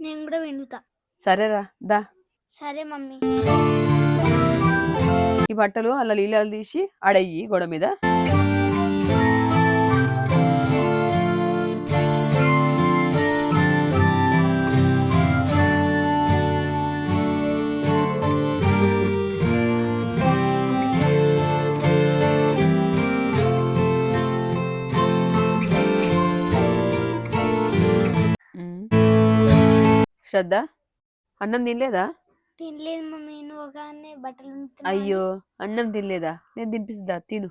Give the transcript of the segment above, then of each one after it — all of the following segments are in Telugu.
నేను కూడా విండుతా. సరేరా దా. సరే మమ్మీ. ఈ బట్టలు అలా నీళ్ళు తీసి అడయ్యి గోడ మీద. శ్రద్ధ? అన్నం తినలేదా? తినలేదు మమ్మీ నువ్వు ఒక బట్టలు. అయ్యో అన్నం తినలేదా? నేను తినిపిస్తుందా తిను.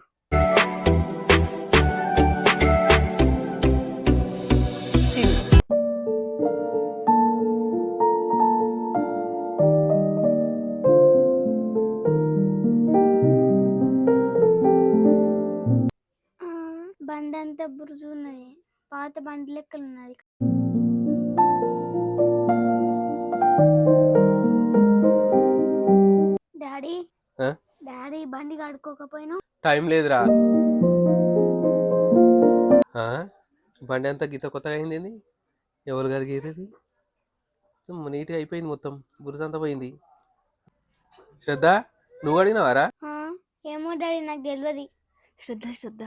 తిను. ఆ, బండి అంతా బురుజు ఉన్నది పాత బండి లెక్కలు ఉన్నది కడుక్కోకపోయినా టైం లేదురా. ఆ? బండి అంతా గీత కొత్తగా అయింది ఏంది? ఎవరు కడిగేది నీట్గా అయిపోయింది మొత్తం. బురదంతా పోయింది. శ్రద్ధ నువ్వు అడిగినావారా ఏమో డాడీ నాకు తెలియదు శ్రద్ధ శ్రద్ధ.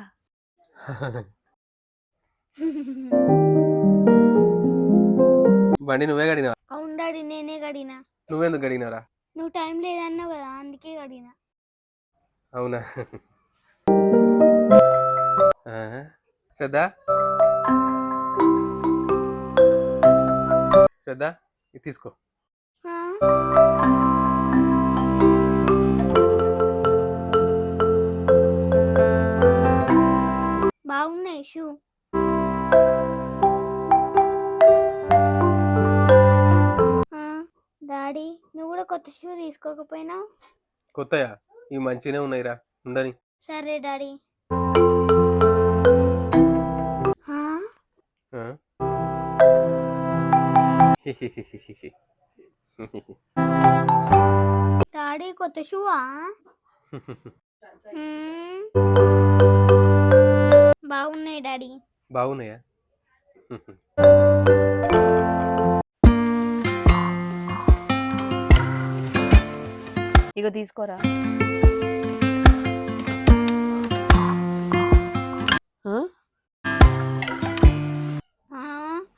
బండి నువ్వే గడినా అవును డాడీ నేనే గడినా నువ్వెందుకు గడిగినారా నువ్వు టైం లేదన్నావు కదా అందుకే గడినా అవునా? శ్రద్ధ? శ్రద్ధ? ఇది తీసుకో? బాగున్నాయి షూ. డాడీ నువ్వు కూడా కొత్త షూ తీసుకోకపోయినావు? కొత్తయా? ఇవి మంచిగానే ఉన్నాయిరా. ఉండని. సరే డాడీ. ఆ? డాడీ కొత్త షూవా? మ్మ్. బాగున్నాయి డాడీ. బాగున్నాయా? ఇక తీసుకోరా.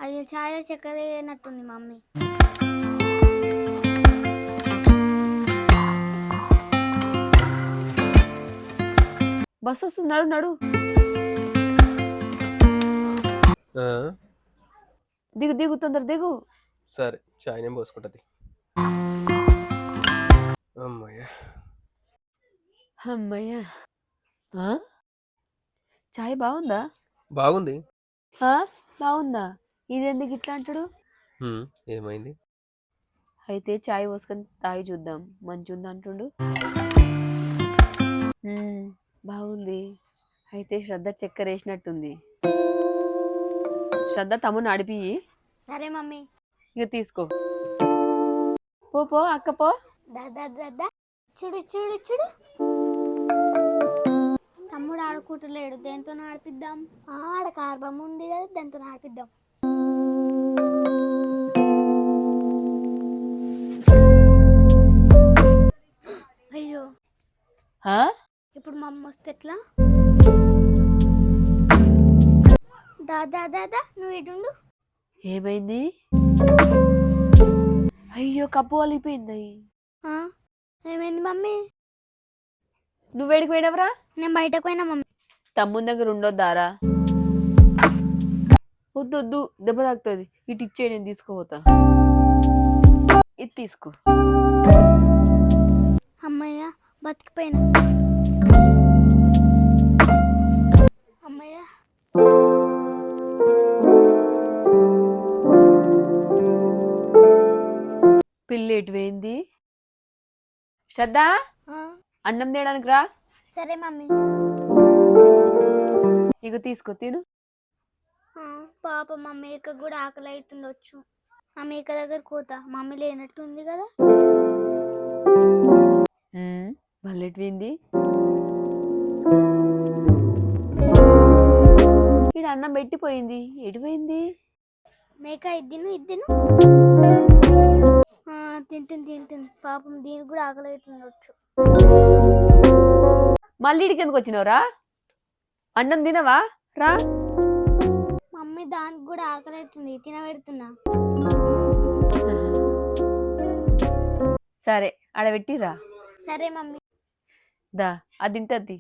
అయ్యో చాలా చక్కెర అయినట్టుంది మమ్మీ. బస్ వస్తుంది నడు నడు? దిగు దిగు తొందర దిగు. సరే చాయ్ నేను పోసుకుంటుంది అమ్మయ్యా. అమ్మయ్యా. ఆ? చాయ్ బాగుందా? బాగుంది. ఆ? బాగుందా? ఇదెందుకు ఇట్లా అంటాడు? హ్మ్, ఏమైంది? అయితే చాయ్ పోసుకొని తాగి చూద్దాం. మంచిగుంది అంటుండు. మ్మ్, బాగుంది. అయితే శ్రద్ధ చక్కెర వేసినట్టుంది. శ్రద్ధ తమ్ముని నడిపి సరే మమ్మీ. ఇక తీసుకో. పో పో అక్క పో. దాదా దాదా చూడు చూడు చూడు. తమ్ముడు ఆడుకుంటలేడు దేంతో ఆడిపిద్దాం. ఆడ కార్ బొమ్మ ఉంది కదా దాంతో ఆడిపిద్దాం. అయ్యో? ఇప్పుడు మా అమ్మ వస్తే ఎట్లా? దాదా దాదా నువ్వు ఇటుండు ఏమైంది? అయ్యో కప్పు వలిగిపోయింది ఆ, ఏమైంది మమ్మీ? నువ్వేడికి పోయినవరా? నేను బయటకు పోయినా మమ్మీ. తమ్ముని దగ్గర ఉండొద్దారా? వద్దు వద్దు దెబ్బ తాకుతుంది. ఇటు ఇచ్చే నేను తీసుకోపోతా. ఇది తీసుకో. అమ్మయ్య బతికిపోయినా. అమ్మయ్య. పిల్లి ఎటు పోయింది? శ్రద్ధ? అన్నం తేయడానికి రా. సరే మమ్మీ. ఇక తీసుకో తిను. పాప మా మేక కూడా ఆకలి అవుతుండొచ్చు ఆ మేక దగ్గర కోత మమ్మీ లేనట్టు ఉంది కదా. మళ్ళీ ఈడ అన్నం పెట్టిపోయింది. ఎటు పోయింది? మేక ఇద్దిను ఇద్దిను. తింటుంది తింటుంది. పాపం దీనికి కూడా ఆకలి అవుతుండొచ్చు మళ్ళీ ఇడికి ఎందుకు వచ్చినావురా? అన్నం తినవా? రా. మమ్మీ దానికి కూడా ఆకలి అవుతుంది. తినబెడుతున్నా. సరే ఆడ పెట్టిరా సరే మమ్మీ. దా అది తింటది